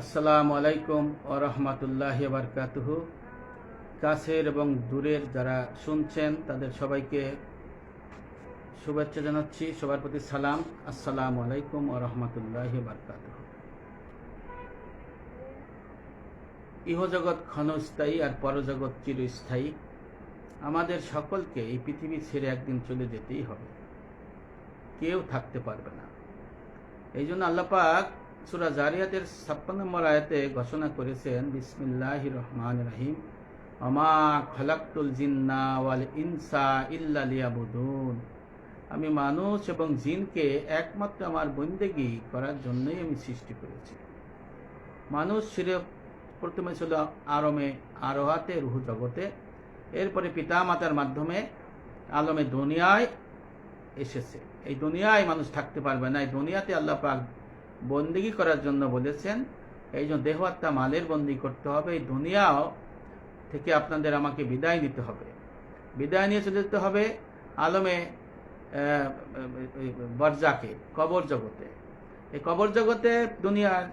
আসসালামু আলাইকুম ও রহমতুল্লাহ বারকাতুহ। কাছের এবং দূরের যারা শুনছেন, তাদের সবাইকে শুভেচ্ছা জানাচ্ছি। সবার প্রতি সালাম। আসসালামু আলাইকুম ও রহমতুল্লাহ বারকাতুহ। ইহজগৎ ক্ষণস্থায়ী আর পরজগৎ চিরস্থায়ী। আমাদের সকলকে এই পৃথিবী ছেড়ে একদিন চলে যেতেই হবে। কেউ থাকতে পারবে না। এই জন্য আল্লাপাক সুরা জারিয়াতের ছাপ্পান্ন নম্বর আয়াতে ঘোষণা করেছেন বিসমিল্লাহ রহমান রাহিম। আমা খলাক্তুল জিন্না ওয়াল ইনসা ইল্লা লিয়াবুদুন। আমি মানুষ এবং জিনকে একমাত্র আমার বন্দেগি করার জন্যই আমি সৃষ্টি করেছি। মানুষ ছিল প্রথমে ছিল আরমে আরোহাতে, রুহু জগতে। এরপরে পিতা মাতার মাধ্যমে আলমে দুনিয়ায় এসেছে। এই দুনিয়ায় মানুষ থাকতে পারবে না। এই দুনিয়াতে আল্লাহ পাক বন্দিগি করার জন্য বলেছেন, এই জন্য দেহত্তা মালের বন্দি করতে হবে, এই দুনিয়াও থেকে আপনাদের আমাকে বিদায় নিতে হবে। বিদায় নিয়ে চলে যেতে হবে আলমে বরজাকে, কবর জগতে। এই কবর জগতে দুনিয়ার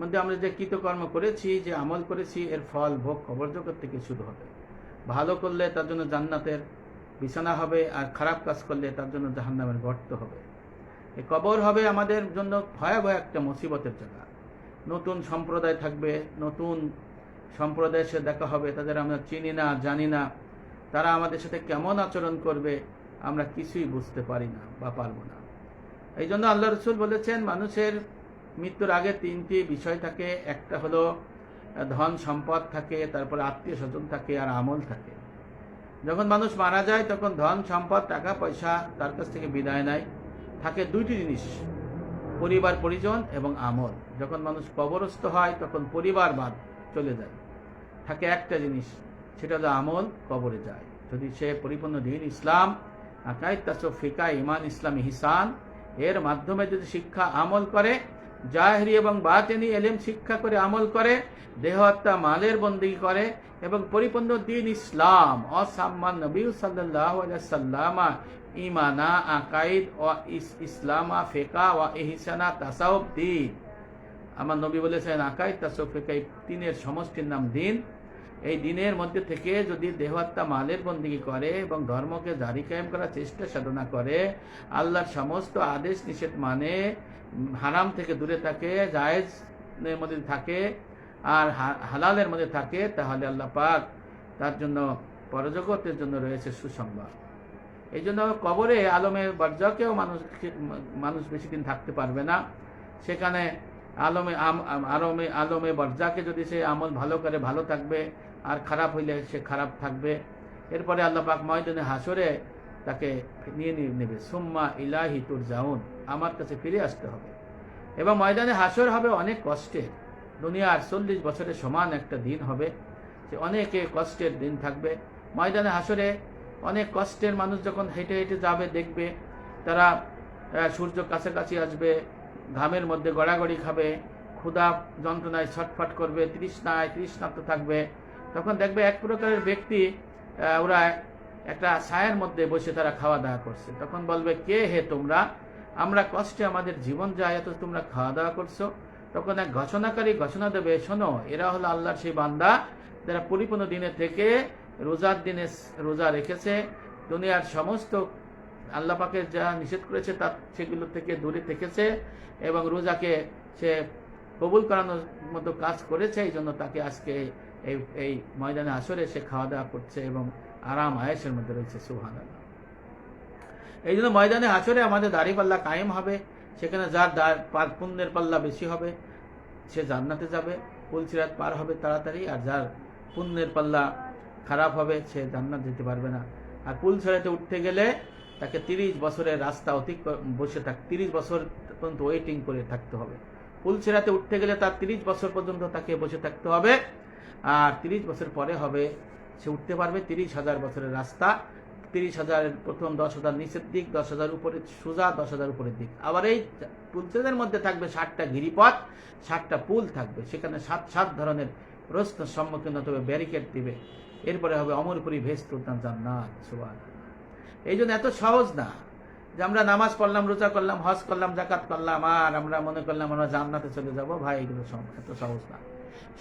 মধ্যে আমরা যে কৃতকর্ম করেছি, যে আমল করেছি, এর ফল ভোগ কবর জগৎ থেকে শুরু হবে। ভালো করলে তার জন্য জান্নাতের বিছানা হবে, আর খারাপ কাজ করলে তার জন্য জাহান্নামের গর্ত হবে। এই কবর হবে আমাদের জন্য ভয়াবহ একটা মুসিবতের জায়গা। নতুন সম্প্রদায় থাকবে, নতুন সম্প্রদায়ের সাথে দেখা হবে, তাদের আমরা চিনি না, জানি না। তারা আমাদের সাথে কেমন আচরণ করবে, আমরা কিছুই বুঝতে পারি না বা পারব না। এই জন্য আল্লাহ রসুল বলেছেন, মানুষের মৃত্যুর আগে তিনটি বিষয় থাকে। একটা হলো, ধন সম্পদ থাকে, তারপরে আত্মীয় স্বজন থাকে আর আমল থাকে। যখন মানুষ মারা যায়, তখন ধন সম্পদ, টাকা, পয়সা তার কাছ থেকে বিদায় নেয়। থাকে দুইটি জিনিস, পরিবার পরিজন এবং আমল। যখন মানুষ কবরস্থ হয়, তখন পরিবার বাদ চলে যায়। থাকে একটা জিনিস, সেটা হলো আমল কবরে যায়। যদি সে পরিপূর্ণ দিন ইসলাম ফিকা ইমান ইসলাম হিসান এর মাধ্যমে যদি শিক্ষা আমল করে, জাহরি এবং বাতেনি এলেম শিক্ষা করে আমল করে, দেহহত্যা মালের বন্দি করে এবং পরিপূর্ণ দিন ইসলাম, অসাম্মান নবী সাল্লাহ সাল্লামা ইমানা, আকাইদ ও ইস- ইসলামা, ফেকা ও এহিসানা তাসাউব দিন। আমার নবী বলেছেন, আকাইদ তাসাউব ফেকা তিনের সমষ্টির নাম দিন। এই দিনের মধ্যে থেকে যদি দেহহত্যা মালের বন্দিগি করে এবং ধর্মকে জারি কায়েম করার চেষ্টা সাধনা করে, আল্লাহর সমস্ত আদেশ নিষেধ মানে হারাম থেকে দূরে থাকে, জায়েজের মধ্যে থাকে, আর হালালের মধ্যে থাকে, তাহলে আল্লাহ পাক তার জন্য পরজগতের জন্য রয়েছে সুসংবাদ। এই জন্য কবরে আলমে বর্জকেও মানুষ মানুষ বেশি দিন থাকতে পারবে না। সেখানে আলমে আলমে আলমে বর্জাকে যদি সে আমল ভালো করে, ভালো থাকবে, আর খারাপ হইলে সে খারাপ থাকবে। এরপরে আল্লাহ পাক ময়দানে হাসরে তাকে নিয়ে নিয়ে নেবে। সুম্মা ইলাহি তুর জাউন আমার কাছে ফিরে আসতে হবে। এবং ময়দানে হাসর হবে অনেক কষ্টের দুনিয়ার চল্লিশ বছরের সমান একটা দিন হবে। যে অনেকে কষ্টের দিন থাকবে। ময়দানে হাসরে অনেক কষ্টের মানুষ যখন হেঁটে হেঁটে যাবে, দেখবে তারা সূর্য কাছাকাছি আসবে, ঘামের মধ্যে গড়াগড়ি খাবে, ক্ষুধা যন্ত্রণায় ছটফট করবে, তৃষ্ণায় তৃষ্ণার্ত থাকবে। তখন দেখবে এক প্রকারের ব্যক্তি ওরা একটা ছায়ের মধ্যে বসে তারা খাওয়া দাওয়া করছে। তখন বলবে, কে হে তোমরা? আমরা কষ্টে আমাদের জীবন যায়, এত তোমরা খাওয়া দাওয়া করছ? তখন এক ঘোষণাকারী ঘোষণা দেবে, শোনো, এরা হলো আল্লাহর সেই বান্দা, যারা পরিপূর্ণ দিনে থেকে রোজার দিনে রোজা রেখেছে। দুনিয়ার সমস্ত আল্লাহ পাকে যা নিষেধ করেছে তার সেগুলো থেকে দূরে থেকেছে এবং রোজাকে সে কবুল করানোর মতো কাজ করেছে। এই জন্য তাকে আজকে এই এই ময়দানে আসরে সে খাওয়া দাওয়া করছে এবং আরাম আয়েসের মধ্যে রয়েছে সুহান এই জন্য ময়দানে আসরে আমাদের দাড়ি পাল্লা কায়েম হবে। সেখানে যার পুণ্যের পাল্লা বেশি হবে, সে জান্নাতে যাবে। পুলসিরাত পার হবে তাড়াতাড়ি, আর যার পুণ্যের পাল্লা খারাপ হবে, সে জান্নাত যেতে পারবে না। আর পুল ছেড়াতে উঠতে গেলে তাকে তিরিশ বছরের রাস্তা অতিক বসে থাক, তিরিশ বছর পর্যন্ত ওয়েটিং করে থাকতে হবে। পুল ছেড়াতে উঠতে গেলে তার তিরিশ বছর পর্যন্ত তাকে বসে থাকতে হবে। আর তিরিশ বছর পরে হবে, সে উঠতে পারবে তিরিশ হাজার বছরের রাস্তা। তিরিশ হাজারের প্রথম, দশ হাজার নিচের দিক, দশ হাজার উপরে সোজা, দশ হাজার উপরের দিক। আবার এই পুলছেদের মধ্যে থাকবে ষাটটা গিরিপথ ষাটটা পুল থাকবে। সেখানে সাত সাত ধরনের প্রশ্নের সম্মুখীন হতে হবে ব্যারিকেড দিবে। এরপরে হবে অমরপুরি ভেস্ত উদ্যান জান্নাত, সুবহানাল্লাহ। এই জন্য এত সহজ না যে আমরা নামাজ পড়লাম, রোজা করলাম, হজ করলাম জাকাত করলাম, আর আমরা মনে করলাম আমরা জান্নাতে চলে যাব। ভাই, এগুলো এত সহজ না।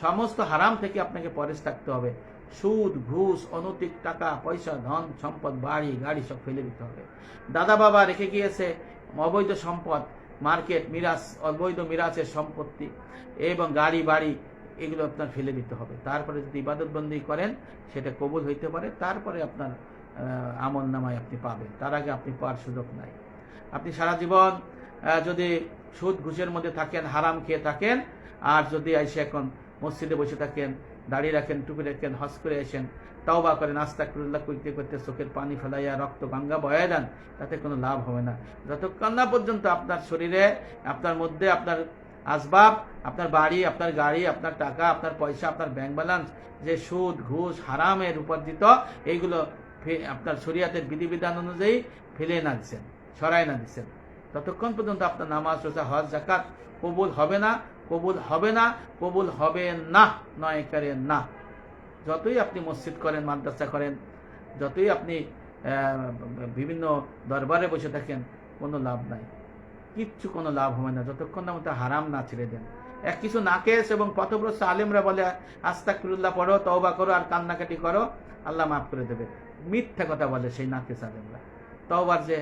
সমস্ত হারাম থেকে আপনাকে পরেশ থাকতে হবে। সুদ, ঘুষ, অনৈতিক টাকা, পয়সা, ধন, সম্পদ, বাড়ি, গাড়ি সব ফেলে দিতে হবে। দাদা বাবা রেখে গিয়েছে অবৈধ সম্পদ, মার্কেট, মিরাজ, অবৈধ মিরাজের সম্পত্তি এবং গাড়ি, বাড়ি এগুলো আপনার ফেলে দিতে হবে। তারপরে যদি ইবাদতবন্দি করেন, সেটা কবুল হইতে পারে। তারপরে আপনার আমল নামায় আপনি পাবেন। তার আগে আপনি পাওয়ার সুযোগ নাই। আপনি সারা জীবন যদি সুদ ঘুষের মধ্যে থাকেন, হারাম খেয়ে থাকেন, আর যদি এসে এখন মসজিদে বসে থাকেন, দাড়ি রাখেন, টুপি রাখেন, হজ করে আসেন, তাওবা করেন আস্তাকুল্লাহ করতে করতে চোখের পানি ফেলাইয়া, রক্ত গঙ্গা বয়ে দেন, তাতে কোনো লাভ হবে না। যতক্ষণ না পর্যন্ত আপনার শরীরে, আপনার মধ্যে আপনার আসবাব, আপনার বাড়ি, আপনার গাড়ি, আপনার টাকা, আপনার পয়সা, আপনার ব্যাংক ব্যালেন্স যে সুদ, ঘুষ, হারামের উপার্জিত, এইগুলো আপনার শরীয়তের বিধিবিধান অনুযায়ী ফেলে না দিচ্ছেন সরাই না দিচ্ছেন ততক্ষণ পর্যন্ত আপনার নামাজ, রোজা, হজ জাকাত কবুল হবে না, কবুল হবে না, কবুল হবে না, নয় করে না। যতই আপনি মসজিদ করেন, মাদ্রাসা করেন, যতই আপনি বিভিন্ন দরবারে বসে থাকেন, কোনো লাভ নাই। কিচ্ছু কোনো লাভ হবে না, যতক্ষণ না মতো হারাম না ছেড়ে দেন। এক কিছু নাকেশ এবং পথভ্রষ্ট আলেমরা বলে আস্তাকুল্লাহ পড়ো, তওবা করো আর কান্নাকাটি করো, আল্লাহ মাফ করে দেবে। মিথ্যা কথা বলে সেই নাকেশ আলেমরা। তওবার যে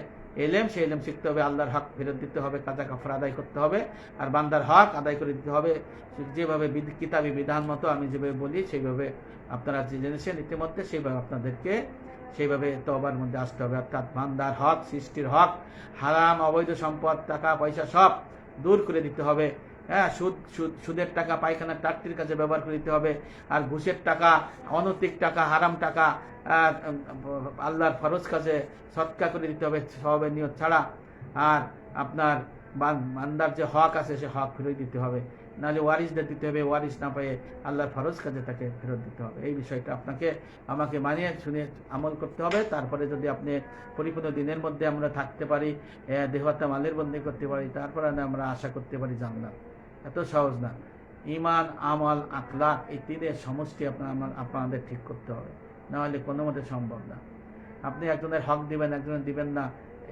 এলেম, সেই এলেম শিখতে হবে, আল্লাহর হক ফেরত দিতে হবে, কাজা কাফর আদায় করতে হবে, আর বান্দার হক আদায় করে দিতে হবে। যেভাবে কিতাবি বিধান মতো আমি যেভাবে বলি, সেইভাবে আপনারা যে জেনেছেন ইতিমধ্যে, সেইভাবে আপনাদেরকে সেইভাবে তবার মধ্যে আসতে হবে। অর্থাৎ বান্দার হক, সৃষ্টির হক, হারাম, অবৈধ সম্পদ, টাকা, পয়সা সব দূর করে দিতে হবে। হ্যাঁ সুদ সুদ, সুদের টাকা, পায়খানার টাট্টির কাছে ব্যবহার করে দিতে হবে। আর ঘুষের টাকা, অনৈতিক টাকা, হারাম টাকা আল্লাহর ফরজ কাজে সৎকা করে দিতে হবে সবের নিয়ত ছাড়া। আর আপনার বান- বান্দার যে হক আছে সে হক ফেরত দিতে হবে। নাহলে ওয়ারিসদের দিতে হবে ওয়ারিস না পেয়ে আল্লাহর ফরজ কাজে তাকে ফেরত দিতে হবে। এই বিষয়টা আপনাকে, আমাকে মানিয়ে শুনে আমল করতে হবে। তারপরে যদি আপনি পরিপূর্ণ দিনের মধ্যে আমরা থাকতে পারি দেহতা মালের বন্দি করতে পারি, তারপরে আমরা আশা করতে পারি জান্নাত। এত সহজ না। ইমান আমল আখলাক এই তিনের সমষ্টি আপনার আপনাদের ঠিক করতে হবে। নাহলে কোনো মতে সম্ভব না। আপনি একজনের হক দিবেন, একজনের দিবেন না,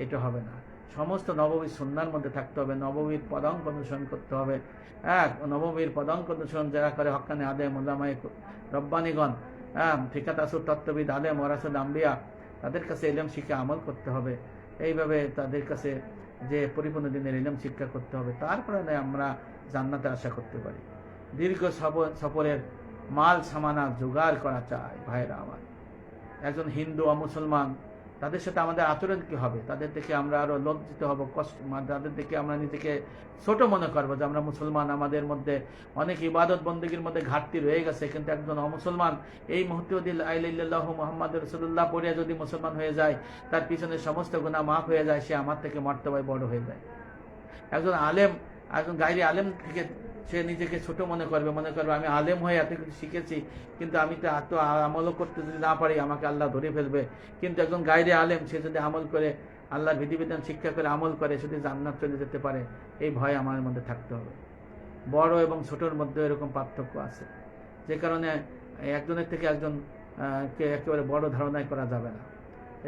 এটা হবে না। সমস্ত নবমীর সন্ধ্যার মধ্যে থাকতে হবে, নবমীর পদাঙ্ক অনুসরণ করতে হবে। হ্যাঁ নবমীর পদাঙ্ক অনুসরণ যারা করে, হকানে আদে মোল্লামাই রব্বানিগণ হ্যাঁ ঠিকাত আসুর তত্ত্ববিদ আদে ওরাসুল আম্বিয়া, তাদের কাছে এলেম শিখে আমল করতে হবে। এইভাবে তাদের কাছে যে পরিপূর্ণ দিনের এলম শিক্ষা করতে হবে। তারপরে আমরা জান্নাতে আশা করতে পারি। দীর্ঘ সফর- সফরের মাল সামানা জোগাড় করা চাই, ভাইরা আমার। একজন হিন্দু ও মুসলমান তাদের সাথে আমাদের আচরণ কি হবে? তাদের দেখে আমরা আরও লজ্জিত হব, কষ্ট তাদের দেখে আমরা নিজেকে ছোট মনে করব যে আমরা মুসলমান। আমাদের মধ্যে অনেক ইবাদত বন্দীগীর মধ্যে ঘাটতি রয়ে গেছে। কিন্তু একজন অমুসলমান এই মুহূর্তে যদি আইল্লাহ মোহাম্মদ রসুল্লাহ পড়িয়া যদি মুসলমান হয়ে যায়, তার পিছনে সমস্ত গুণা মাফ হয়ে যায়, সে আমার থেকে মর্তবায় বড় হয়ে যায়। একজন আলেম, একজন গাইরি আলেম থেকে সে নিজেকে ছোট মনে করবে মনে করবে আমি আলেম হয়ে এত কিছু শিখেছি, কিন্তু আমি তো এত আমলও করতে যদি না পারি, আমাকে আল্লাহ ধরে ফেলবে। কিন্তু একজন গাইরে আলেম, সে যদি আমল করে, আল্লাহর বিধিবিধান শিক্ষা করে আমল করে যদি জান্নাত চলে যেতে পারে, এই ভয় আমার মধ্যে থাকতে হবে। বড় এবং ছোটর মধ্যে এরকম পার্থক্য আছে। যে কারণে একজনের থেকে একজন কে একেবারে বড় ধারণাই করা যাবে না।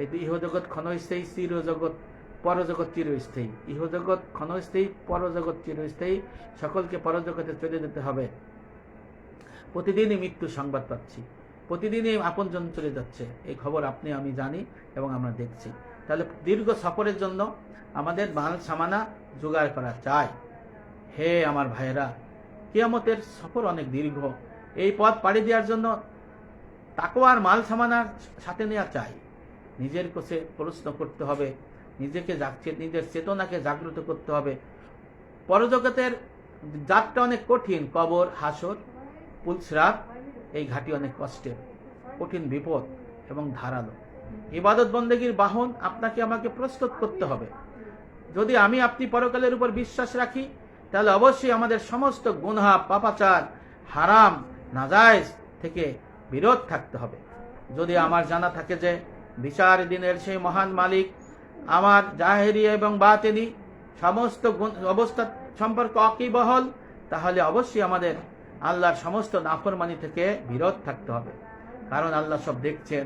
এই তো ইহজগৎ ক্ষণস্থায়ী চিরজগৎ পরজগৎ চিরস্থায়ী। ইহজগৎ ক্ষণস্থায়ী, পরজগৎ চিরস্থায়ী। সকলকে পরজগতে চলে যেতে হবে। প্রতিদিনই মৃত্যু সংবাদ পাচ্ছি। প্রতিদিনই আপনজন চলে যাচ্ছে। এই খবর আপনি, আমি জানি এবং আমরা দেখছি। তাহলে দীর্ঘ সফরের জন্য আমাদের মাল সামানা জোগাড় করা চাই। হে আমার ভাইয়েরা, কিয়ামতের সফর অনেক দীর্ঘ। এই পথ পাড়ি দেওয়ার জন্য তাকওয়ার মাল সামানার সাথে নেওয়া চাই। নিজের কাছে প্রশ্ন করতে হবে। নিজেকে নিজের চেতনাকে জাগ্রত করতে হবে। পরজগতের যাত্রা অনেক কঠিন। কবর, হাসর পুলসরাত এই ঘাটি অনেক কষ্টের কঠিন বিপদ এবং ধারালো। ইবাদত বন্দেগীর বাহন আপনাকে আমাকে প্রস্তুত করতে হবে। যদি আমি আপনি পরকালের উপর বিশ্বাস রাখি, তাহলে অবশ্যই আমাদের সমস্ত গুনহা, পাপাচার, হারাম, নাজায়েজ থেকে বিরত থাকতে হবে। যদি আমার জানা থাকে যে বিচার দিনের সেই মহান মালিক আমার জাহেরি এবং বাতেনি সমস্ত অবস্থা সম্পর্কে অকিবহল, তাহলে অবশ্যই আমাদের আল্লাহর সমস্ত নাফরমানি থেকে বিরত থাকতে হবে। কারণ আল্লাহ সব দেখছেন,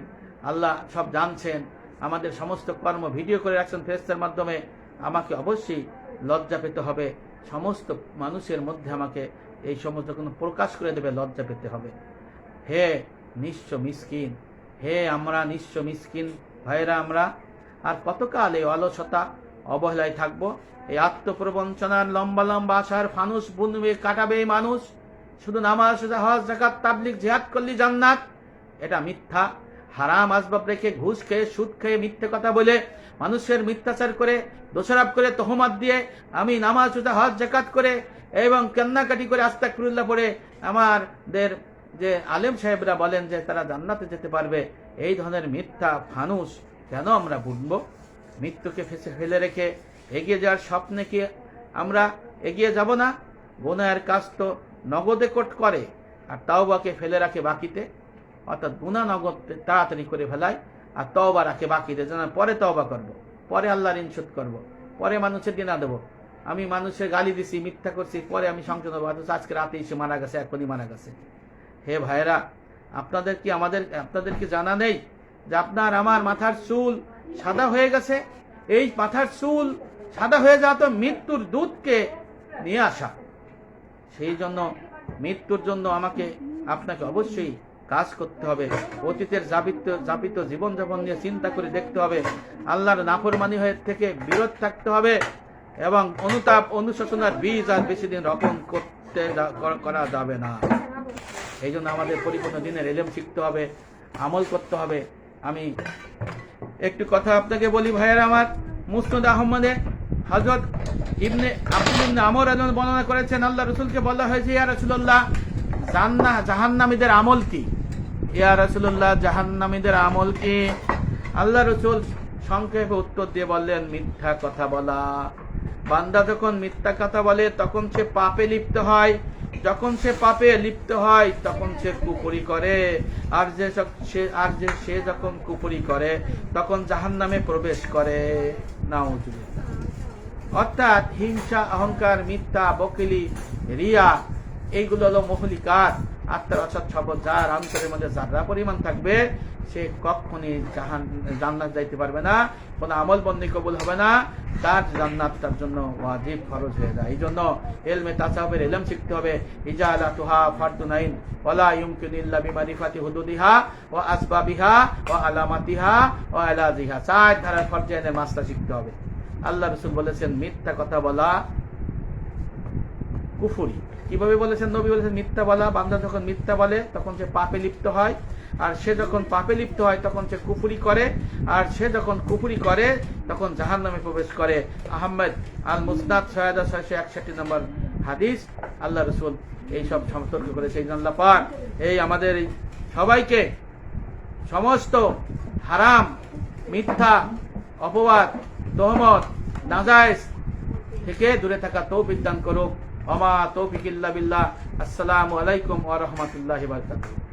আল্লাহ সব জানছেন, আমাদের সমস্ত কর্ম ভিডিও করে রাখছেন ফেরেস্তার মাধ্যমে, আমাকে অবশ্যই লজ্জা পেতে হবে। সমস্ত মানুষের মধ্যে আমাকে এই সমস্ত কোনো প্রকাশ করে দেবে, লজ্জা পেতে হবে। হে নিঃস্ব মিসকিন, হে আমরা নিঃস্ব মিসকিন ভাইরা আমরা আর কতকাল এই অলসতা? অবহেলায় থাকব। এই আত্মপ্রবঞ্চনার লম্বা লম্বা আশার ফানুস বুনবে কাটাবে মানুষ। শুধু নামাজ হজ জাকাত তাবলিক জেহাদ করলি জান্নাত। এটা মিথ্যা। হারাম আসবাব রেখে ঘুষ খেয়ে, সুদ খেয়ে মিথ্যে কথা বলে, মানুষের মিথ্যাচার করে, দোষারাপ করে, তহমাত দিয়ে আমি নামাজ সোজা হজ জাকাত করে এবং কান্নাকাটি করে আস্তাকুল্লাহ পড়ে আমাদের যে আলেম সাহেবরা বলেন যে তারা জান্নাতে যেতে পারবে। এই ধরনের মিথ্যা ফানুস কেন আমরা বুনব মৃত্যুকে ফেসে ফেলে রেখে এগিয়ে যাওয়ার স্বপ্নে কি আমরা এগিয়ে যাব না? গোনায়ের কাজ তো নগদে কোট করে, আর তাওবাকে ফেলে রাখে বাকিতে। অর্থাৎ গুণা নগদ তাড়াতাড়ি করে ফেলায় আর তওবা রাখে বাকিতে। যেন পরে তওবা করব। পরে আল্লাহর ঋণ শোধ করব, পরে মানুষের দিনা দেবো। আমি মানুষের গালি দিছি, মিথ্যা করছি, পরে আমি সংশোধন অথচ আজকে রাতে এসে মারা গেছে, এখনই মারা গেছে। হে ভাইরা আপনাদের কি আমাদের, আপনাদের কি জানা নেই? যে আপনার আমার মাথার চুল সাদা হয়ে গেছে, এই মাথার চুল সাদা হয়ে যাওয়া তো মৃত্যুর দুধকে নিয়ে আসা। সেই জন্য মৃত্যুর জন্য আমাকে, আপনাকে অবশ্যই কাজ করতে হবে, অতীতের জাপিত জাপিত জীবনযাপন নিয়ে চিন্তা করে দেখতে হবে, আল্লাহর নাফরমানি হয়ে থেকে বিরত থাকতে হবে এবং অনুতাপ অনুশোচনার বীজ আর বেশি দিন রোপণ করতে করা যাবে না। এই জন্য আমাদের পরিপূর্ণ দিনের এলেম শিখতে হবে, আমল করতে হবে আমি একটু কথা আপনাকে বলি ভাইয়ের আমার, মুসনুদ আহমদে হজরত ইবনে আব্দুল ইবনে আমর আজন বর্ণনা করেছেন, আল্লাহ রসুলকে বলা হয়েছে, ইয়া রসুল্লাহ জান্না জাহান্নামীদের আমল কি? ইয়া রসুল্লাহ জাহান্নামীদের আমল কি? আল্লাহ রসুল সংক্ষেপে উত্তর দিয়ে বললেন, মিথ্যা কথা বলা। বান্দা যখন মিথ্যা কথা বলে, তখন সে পাপে লিপ্ত হয়। যখন সে পাপে লিপ্ত হয়, তখন সে কুপুরি করে। আর যে সে আর যে সে যখন কুপুরি করে, তখন জাহান্নামে প্রবেশ করে। নাউজুবিল্লাহ। অর্থাৎ হিংসা, অহংকার, মিথ্যা, বকিলি, রিয়া, এইগুলো হলো মহলিকার আত্মার অসৎ শপথ যার অন্তরের মধ্যে যারা পরিমাণ থাকবে সে কখনই জান্নাত যাইতে পারবে না, কোনো আমল বন্দি কবুল হবে না, তার জান্নাত তার জন্য ওয়াজিব খরচ হয়ে যায়। এই জন্য এলমে তাসাবের এলম শিখতে হবে ইজা আলা তুহা ফারদুনাইন ওয়ালা ইউমকিন ইল্লা বিমারিফাতি হুদুদিহা, ওয়া আসবাবিহা, ওয়া আলামাতিহা, ওয়া আলাজিহা চার ধারার ফরজাইনের মাসটা শিখতে হবে। আল্লাহ রসুল বলেছেন, মিথ্যা কথা বলা কুফুরি। কীভাবে বলেছেন নবী বলেছেন, মিথ্যা বলা। বান্দা যখন মিথ্যা বলে, তখন সে পাপে লিপ্ত হয়। আর সে যখন পাপে লিপ্ত হয়, তখন সে কুফুরি করে। আর সে যখন কুফুরি করে, তখন জাহান নামে প্রবেশ করে। আহমেদ আল মুসনাদ হাজার ছয়শো একষট্টি নম্বর হাদিস। আল্লাহ রসুল এইসব সতর্ক করে সেই জন্য পাক। এই আমাদের সবাইকে সমস্ত হারাম, মিথ্যা, অপবাদ, তহমত, নাজায়েজ থেকে দূরে থাকা তৌফিক দান করুক। অমা তৌফিক ইল্লা বিল্লাহ। আসসালামু আলাইকুম ওয়া রাহমাতুল্লাহি ওয়া বারাকাতুহু।